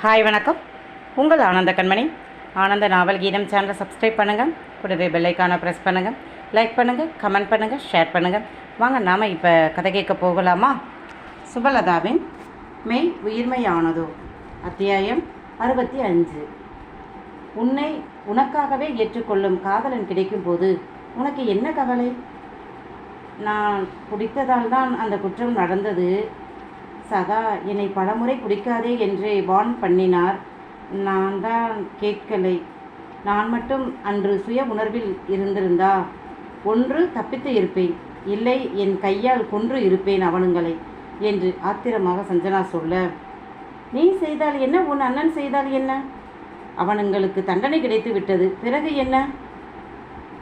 Hi வணக்கம். உங்கள் ஆனந்த கண்மணி. ஆனந்த நாவல் கீதம் சேனலை சப்ஸ்கிரைப் பண்ணுங்கள் கூடவே பெல்லைக்கான ப்ரெஸ் பண்ணுங்கள் லைக் பண்ணுங்கள் கமெண்ட் பண்ணுங்கள் ஷேர் பண்ணுங்கள் வாங்க நாம் இப்போ கதை கேட்க போகலாமா? சுபலதாவின் மெய் உயிர்மையானதோ? அத்தியாயம் அறுபத்தி அஞ்சு. உன்னை உனக்காகவே ஏற்றுக்கொள்ளும் காதலன் கிடைக்கும்போது உனக்கு என்ன கவலை? நான் குடித்ததால் தான் அந்த குற்றம் நடந்தது. சதா என்னை பலமுறை குடிக்காதே என்று வார்ன் பண்ணினார். நான் தான் கேட்கலை. நான் மட்டும் அன்று சுய உணர்வில் இருந்திருந்தா ஒன்று தப்பித்து இருப்பேன். இல்லை என் கையால் கொன்று இருப்பேன் அவனுங்களை என்று ஆத்திரமாக சஞ்சனா சொல்ல நீ செய்தால் என்ன? உன் அண்ணன் செய்தால் என்ன? அவனுங்களுக்கு தண்டனை கிடைத்து விட்டது. பிறகு என்ன?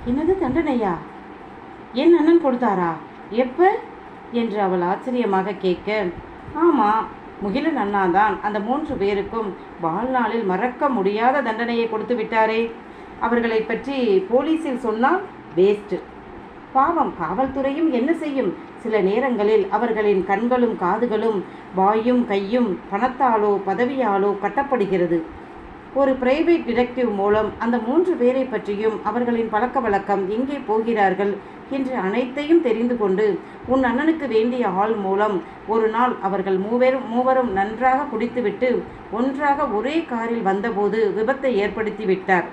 என்னது தண்டனையா? என் அண்ணன் கொடுத்தாரா? எப்ப? என்று அவள் ஆச்சரியமாக கேட்க ஆமாம் முகிலன் அண்ணாதான் அந்த மூன்று பேருக்கும் வாழ்நாளில் மறக்க முடியாத தண்டனையை கொடுத்து விட்டாரே. அவர்களை பற்றி போலீஸில் சொன்னால் வேஸ்ட்டு. பாவம் காவல்துறையும் என்ன செய்யும்? சில நேரங்களில் அவர்களின் கண்களும் காதுகளும் வாயும் கையும் பணத்தாலோ பதவியாலோ கட்டப்படுகிறது. ஒரு பிரைவேட் டிடெக்டிவ் மூலம் அந்த மூன்று பேரை பற்றியும் அவர்களின் பழக்க வழக்கம் எங்கே போகிறார்கள் என்று அனைத்தையும் தெரிந்து கொண்டு உன் அண்ணனுக்கு வேண்டிய ஆள் மூலம் ஒரு நாள் அவர்கள் மூவரும் மூவரும் நன்றாக குடித்துவிட்டு ஒன்றாக ஒரே காரில் வந்தபோது விபத்தை ஏற்படுத்திவிட்டார்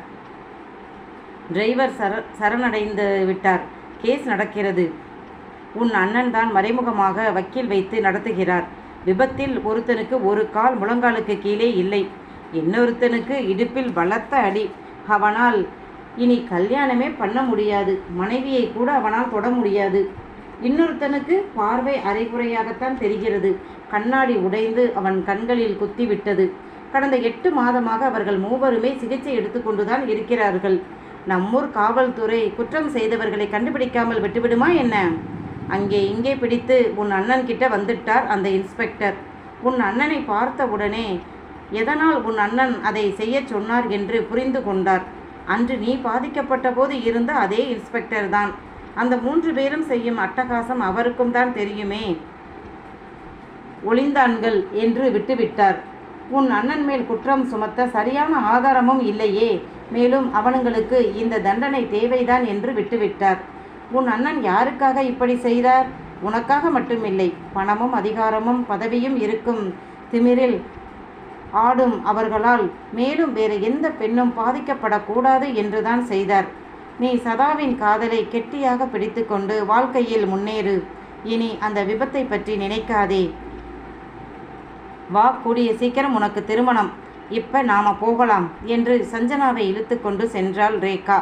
டிரைவர் சர சரணடைந்து விட்டார். கேஸ் நடக்கிறது. உன் அண்ணன் தான் மறைமுகமாக வக்கீல் வைத்து நடத்துகிறார். விபத்தில் ஒருத்தனுக்கு ஒரு கால் முழங்காலுக்கு கீழே இல்லை. இன்னொருத்தனுக்கு இடுப்பில் பலத்த அடி. அவனால் இனி கல்யாணமே பண்ண முடியாது. மனைவியை கூட அவனால் தொட முடியாது. இன்னொருத்தனுக்கு பார்வை அரைகுறையாகத்தான் தெரிகிறது. கண்ணாடி உடைந்து அவன் கண்களில் குத்திவிட்டது. கடந்த எட்டு மாதமாக அவர்கள் மூவருமே சிகிச்சை எடுத்துக்கொண்டுதான் இருக்கிறார்கள். நம்மூர் காவல்துறை குற்றம் செய்தவர்களை கண்டுபிடிக்காமல் விட்டுவிடுமா என்ன? அங்கே இங்கே பிடித்து உன் அண்ணன் கிட்ட வந்துட்டார் அந்த இன்ஸ்பெக்டர். உன் அண்ணனை பார்த்த உடனே எதனால் உன் அண்ணன் அதை செய்யச் சொன்னார் என்று புரிந்து கொண்டார். அன்று நீ பாதிக்கப்பட்ட போது இருந்த அதே இன்ஸ்பெக்டர் தான். அந்த மூன்று பேரும் செய்யும் அட்டகாசம் அவருக்கும் தான் தெரியுமே. ஒளிந்தான்கள் என்று விட்டுவிட்டார். உன் அண்ணன் மேல் குற்றம் சுமத்த சரியான ஆதாரமும் இல்லையே. மேலும் அவனுங்களுக்கு இந்த தண்டனை தேவைதான் என்று விட்டுவிட்டார். உன் அண்ணன் யாருக்காக இப்படி செய்தார்? உனக்காக மட்டுமில்லை. பணமும் அதிகாரமும் பதவியும் இருக்கும். திமிரில் ஆடும் அவர்களால் மேலும் வேறு எந்த பெண்ணும் பாதிக்கப்படக்கூடாது என்றுதான் செய்தார். நீ சதாவின் காதலை கெட்டியாக பிடித்துக்கொண்டு வாழ்க்கையில் முன்னேறு. இனி அந்த விபத்தை பற்றி நினைக்காதே. வா கூடிய சீக்கிரம் உனக்கு திருமணம். இப்ப நாம போகலாம் என்று சஞ்சனாவை இழுத்து கொண்டு சென்றாள் ரேகா.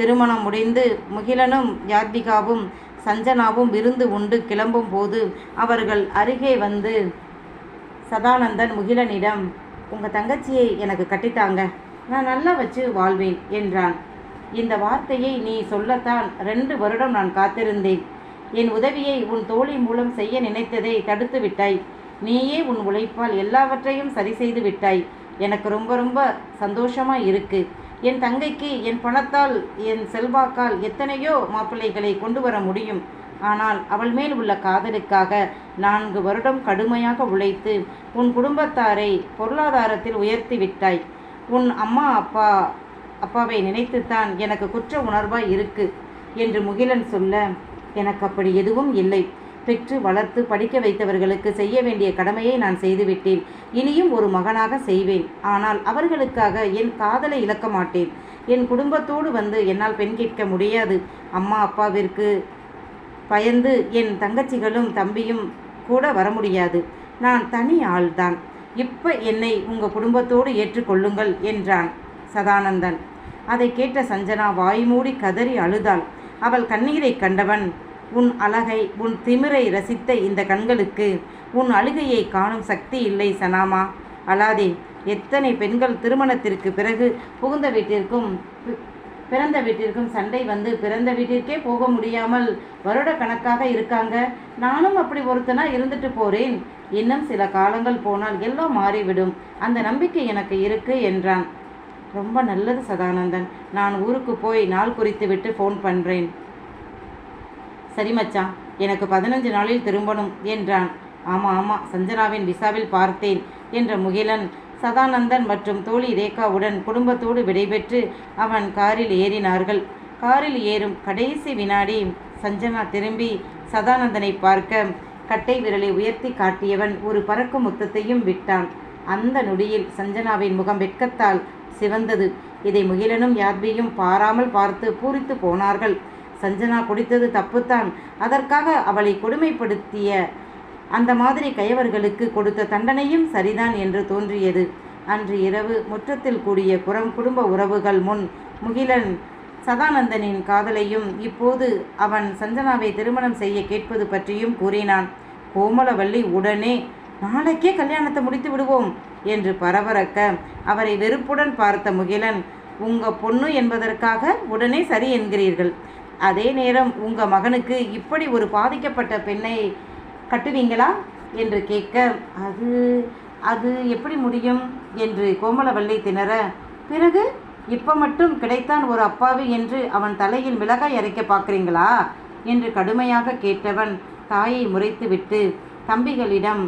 திருமணம் முடிந்து முகிலனும் யாத்விகாவும் சஞ்சனாவும் விருந்து உண்டு கிளம்பும் போது அவர்கள் அருகே வந்து சதானந்தன் முகிலனிடம் உங்கள் தங்கச்சியை எனக்கு கட்டித்தாங்க. நான் நல்லா வச்சு வாழ்வேன் என்றான். இந்த வார்த்தையை நீ சொல்லத்தான் ரெண்டு வருடம் நான் காத்திருந்தேன். என் உதவியை உன் தோழி மூலம் செய்ய நினைத்ததை தடுத்து விட்டாய். நீயே உன் உழைப்பால் எல்லாவற்றையும் சரி செய்து விட்டாய். எனக்கு ரொம்ப ரொம்ப சந்தோஷமாக இருக்கு. என் தங்கைக்கு என் பணத்தால் என் செல்வாக்கால் எத்தனையோ மாப்பிள்ளைகளை கொண்டு வர முடியும். ஆனால் அவள் மேல் உள்ள காதலுக்காக நான்கு வருடம் கடுமையாக உழைத்து உன் குடும்பத்தாரை பொருளாதாரத்தில் உயர்த்தி விட்டாய். உன் அம்மா அப்பா அப்பாவை நினைத்துத்தான் எனக்கு குற்ற உணர்வாய் இருக்கு என்று முகிலன் சொல்ல எனக்கு அப்படி எதுவும் இல்லை. பெற்று வளர்த்து படிக்க வைத்தவர்களுக்கு செய்ய வேண்டிய கடமையை நான் செய்துவிட்டேன். இனியும் ஒரு மகனாக செய்வேன். ஆனால் அவர்களுக்காக என் காதலை இழக்க மாட்டேன். என் குடும்பத்தோடு வந்து என்னால் பெண் கேட்க முடியாது. அம்மா அப்பாவிற்கு பயந்து என் தங்கச்சிகளும் தம்பியும் கூட வர முடியாது நான் தனி ஆள்தான். இப்போ என்னை உங்கள் குடும்பத்தோடு ஏற்றுக்கொள்ளுங்கள் என்றான் சதானந்தன். அதை கேட்ட சஞ்சனா வாய்மூடி கதறி அழுதாள். அவள் கண்ணீரை கண்டவன் உன் அழகை உன் திமிரை ரசித்த இந்த கண்களுக்கு உன் அழுகையை காணும் சக்தி இல்லை சனாமா. அழாதே எத்தனை பெண்கள் திருமணத்திற்கு பிறகு புகுந்த வீட்டிற்கும் பிறந்த வீட்டிற்கும் சண்டை வந்து பிறந்த வீட்டிற்கே போக முடியாமல் வருட கணக்காக இருக்காங்க. நானும் அப்படி ஒருத்தனா இருந்துட்டு போறேன். இன்னும் சில காலங்கள் போனால் எல்லாம் மாறிவிடும். அந்த நம்பிக்கை எனக்கு இருக்கு என்றான். ரொம்ப நல்லது சதானந்தன். நான் ஊருக்கு போய் நாள் குறித்து விட்டு ஃபோன் பண்ணுறேன் சரி மச்சான் எனக்கு பதினஞ்சு நாளில் திரும்பணும் என்றான். ஆமாம் ஆமாம் சஞ்சனாவின் விசாவில் பார்த்தேன் என்ற முகிலன். சதானந்தன் மற்றும் தோழி ரேகாவுடன் குடும்பத்தோடு விடைபெற்று அவன் காரில் ஏறினார்கள். காரில் ஏறும் கடைசி வினாடி சஞ்சனா திரும்பி சதானந்தனை பார்க்க கட்டை விரலை உயர்த்தி காட்டியவன் ஒரு பறக்கும் முத்தத்தையும் விட்டான். அந்த நொடியில் சஞ்சனாவின் முகம் வெட்கத்தால் சிவந்தது. இதை முகிலனும் யாத்வியும் பாராமல் பார்த்து பூரித்து போனார்கள். சஞ்சனா குடித்தது தப்புத்தான். அதற்காக அவளை கொடுமைப்படுத்திய அந்த மாதிரி கயவர்களுக்கு கொடுத்த தண்டனையும் சரிதான் என்று தோன்றியது. அன்று இரவு முற்றத்தில் கூடிய குரம் குடும்ப உறவுகள் முன் முகிலன் சதானந்தனின் காதலையும் இப்போது அவன் சஞ்சனாவை திருமணம் செய்ய கேட்பது பற்றியும் கூறினான். கோமலவல்லி உடனே நாளைக்கே கல்யாணத்தை முடித்து விடுவோம் என்று பரபரக்க அவரை வெறுப்புடன் பார்த்த முகிலன் உங்க பொண்ணு என்பதற்காக உடனே சரி என்கிறீர்கள். அதே நேரம் உங்க மகனுக்கு இப்படி ஒரு பாதிக்கப்பட்ட பெண்ணை கட்டுவீங்களா? என்று கேட்க அது அது எப்படி முடியும்? என்று கோமலவல்லி திணற பிறகு இப்போ மட்டும் கிடைத்தான் ஒரு அப்பாவி என்று அவன் தலையில் மிளகாய் அரைக்க பார்க்குறீங்களா? என்று கடுமையாக கேட்டவன் தாயை முறைத்துவிட்டு தம்பிகளிடம்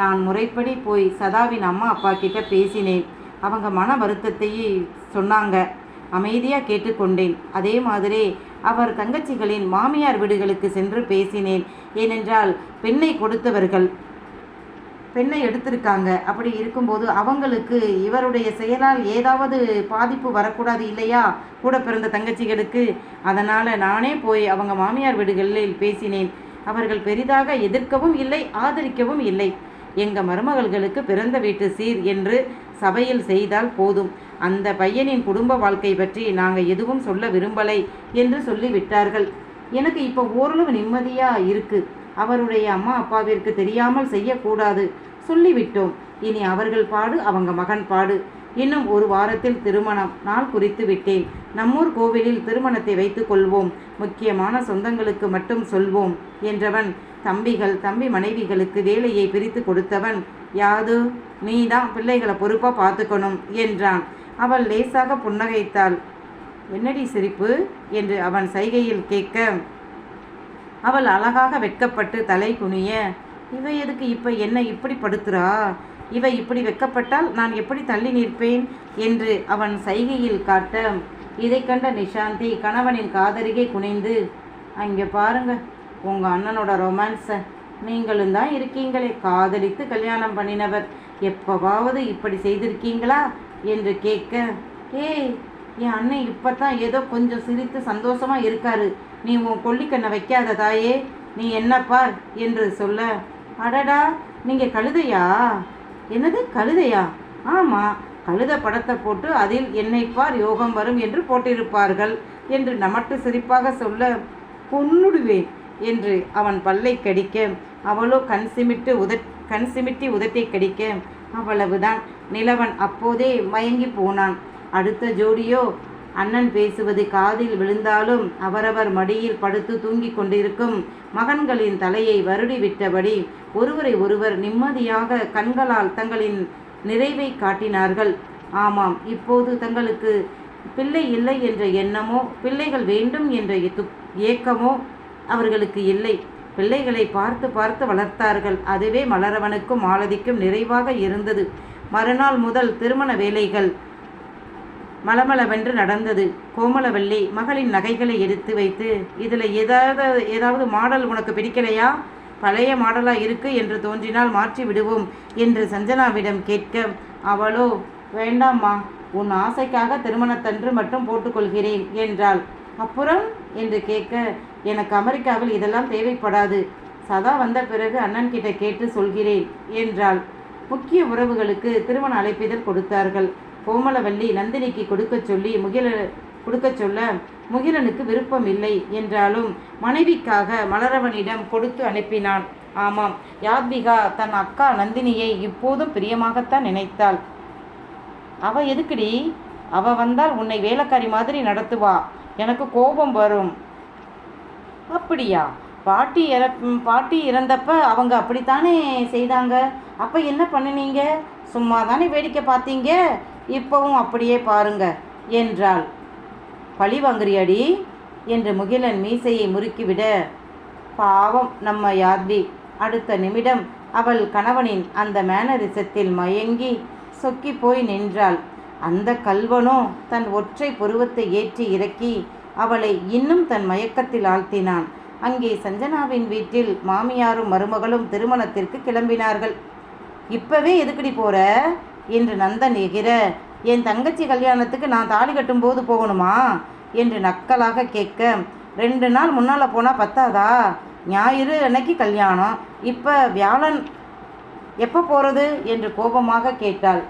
நான் முறைப்படி போய் சதாவின் அம்மா அப்பா கிட்ட பேசினேன். அவங்க மன வருத்தத்தையே சொன்னாங்க. அமைதியாக கேட்டுக்கொண்டேன். அதே மாதிரி அவர் தங்கச்சிகளின் மாமியார் வீடுகளுக்கு சென்று பேசினேன். ஏனென்றால் பெண்ணை கொடுத்தவர்கள் பெண்ணை எடுத்திருக்காங்க. அப்படி இருக்கும்போது அவங்களுக்கு இவருடைய செயலால் ஏதாவது பாதிப்பு வரக்கூடாது இல்லையா? கூட பிறந்த தங்கச்சிகளுக்கு. அதனால் நானே போய் அவங்க மாமியார் வீடுகளில் பேசினேன். அவர்கள் பெரிதாக எதிர்க்கவும் இல்லை ஆதரிக்கவும் இல்லை. எங்கள் மருமகள்களுக்கு பிறந்த வீட்டு சீர் என்று சபையில் செய்தால் போதும். அந்த பையனின் குடும்ப வாழ்க்கை பற்றி நாங்கள் எதுவும் சொல்ல விரும்பலை என்று சொல்லிவிட்டார்கள். எனக்கு இப்போ ஓரளவு நிம்மதியாக இருக்கு. அவருடைய அம்மா அப்பாவிற்கு தெரியாமல் செய்யக்கூடாது சொல்லிவிட்டோம். இனி அவர்கள் பாடு அவங்க மகன் பாடு. இன்னும் ஒரு வாரத்தில் திருமணம். நாள் குறித்து விட்டேன். நம்மூர் கோவிலில் திருமணத்தை வைத்துக் கொள்வோம். முக்கியமான சொந்தங்களுக்கு மட்டும் சொல்வோம் என்றவன் தம்பிகள் தம்பி மனைவிகளுக்கு வேலையை பிரித்து கொடுத்தவன் யாது? நீ தான் பிள்ளைகளை பொறுப்பாக பார்த்துக்கணும் என்றான். அவள் லேசாக புன்னகைத்தாள். என்னடி சிரிப்பு? என்று அவன் சைகையில் கேட்க. அவள் அழகாக வெட்கப்பட்டு தலை குனிய. இவ எதுக்கு இப்போ என்ன இப்படி படுத்துறா? இவ இப்படி வெக்கப்பட்டால் நான் எப்படி தள்ளி நிற்பேன்? என்று அவன் சைகையில் காட்ட. இதை கண்ட நிஷாந்தி கணவனின் காதருகே குனிந்து அங்கே பாருங்க உங்கள் அண்ணனோட ரொமான்ஸை நீங்களும் தான் இருக்கீங்களே. காதலித்து கல்யாணம் பண்ணினவர். எப்போவாவது இப்படி செய்திருக்கீங்களா? என்று கேட்க ஏய் என் அண்ணன் இப்போ தான் ஏதோ கொஞ்சம் சிரித்து சந்தோஷமாக இருக்காரு. நீ உன் கொல்லிக்கண்ணை வைக்காத தாயே. நீ பார்? என்று சொல்ல அடடா நீங்கள் கழுதையா? என்னது கழுதையா? ஆமாம் கழுத படத்தை போட்டு அதில் என்னைப்பார் யோகம் வரும் என்று போட்டிருப்பார்கள் என்று நமட்டு சிரிப்பாக சொல்ல கொன்னுடுவேன் என்று அவன் பல்லை கடிக்க அவளோ கண் சிமிட்டு உத கண் சிமிட்டி உதட்டை கடிக்க அவ்வளவுதான். நிலவன் அப்போதே மயங்கி போனான். அடுத்த ஜோடியோ? அண்ணன் பேசுவது காதில் விழுந்தாலும் அவரவர் மடியில் படுத்து தூங்கிக் கொண்டிருக்கும் மகன்களின் தலையை வருடி விட்டபடி ஒருவரை ஒருவர் நிம்மதியாக கண்களால் தங்களின் நிறைவை காட்டினார்கள். ஆமாம் இப்போது தங்களுக்கு பிள்ளை இல்லை என்ற எண்ணமோ பிள்ளைகள் வேண்டும் என்ற துப் ஏக்கமோ அவர்களுக்கு இல்லை. பிள்ளைகளை பார்த்து பார்த்து வளர்த்தார்கள். அதுவே மலரவனுக்கும் மாலதிக்கும் நிறைவாக இருந்தது. மறுநாள் முதல் திருமண வேலைகள் மலமளவென்று நடந்தது. கோமலவல்லி மகளின் நகைகளை எடுத்து வைத்து இதில் ஏதாவது ஏதாவது மாடல் உனக்கு பிடிக்கலையா? பழைய மாடலாக இருக்கு? என்று தோன்றினால் மாற்றி விடுவோம் என்று சஞ்சனாவிடம் கேட்க அவளோ வேண்டாம்மா. உன் ஆசைக்காக திருமணத்தன்று மட்டும் போட்டுக்கொள்கிறேன் என்றாள். அப்புறம் என்று கேட்க எனக்கு அமெரிக்காவில் இதெல்லாம் தேவைப்படாது. சதா வந்த பிறகு அண்ணன் கிட்ட கேட்டு சொல்கிறேன் என்றாள். முக்கிய உறவுகளுக்கு திருமண அழைப்பிதழ் கொடுத்தார்கள். கோமலவல்லி நந்தினிக்கு கொடுக்கச் சொல்லி முகில கொடுக்கச் சொல்ல முகிலனுக்கு விருப்பம் இல்லை என்றாலும் மனைவிக்காக மலரவனிடம் கொடுத்து அனுப்பினான். ஆமாம் யாத்விகா தன் அக்கா நந்தினியை இப்போதும் பிரியமாகத்தான் நினைத்தாள். அவ எதுக்குடி? அவ வந்தால் உன்னை வேலைக்காரி மாதிரி நடத்துவா. எனக்கு கோபம் வரும். அப்படியா? பாட்டி இற பாட்டி இறந்தப்ப அவங்க அப்படித்தானே செய்தாங்க? அப்போ என்ன பண்ணுனீங்க? சும்மா தானே வேடிக்கை பார்த்தீங்க? இப்போவும் அப்படியே பாருங்க என்றாள். பழி வாங்குறியாடி? என்று முகிலன் மீசையை முறுக்கிவிட. பாவம் நம்ம யாத்வி. அடுத்த நிமிடம் அவள் கணவனின் அந்த மேனரிசத்தில் மயங்கி சொக்கி போய் நின்றாள். அந்த கல்வனோ தன் ஒற்றை புருவத்தை ஏற்றி இறக்கி அவளை இன்னும் தன் மயக்கத்தில் ஆழ்த்தினான். அங்கே சஞ்சனாவின் வீட்டில் மாமியாரும் மருமகளும் திருமணத்திற்கு கிளம்பினார்கள். இப்பவே எதுக்குடி போற? என்று நந்தன் எகிற என் தங்கச்சி கல்யாணத்துக்கு நான் தாலி கட்டும்போது போகணுமா? என்று நக்கலாக கேட்க ரெண்டு நாள் முன்னால் போனால் பத்தாதா? ஞாயிறு அன்னைக்கு கல்யாணம். இப்போ வியாழன் எப்போ போகிறது என்று கோபமாக கேட்டாள்.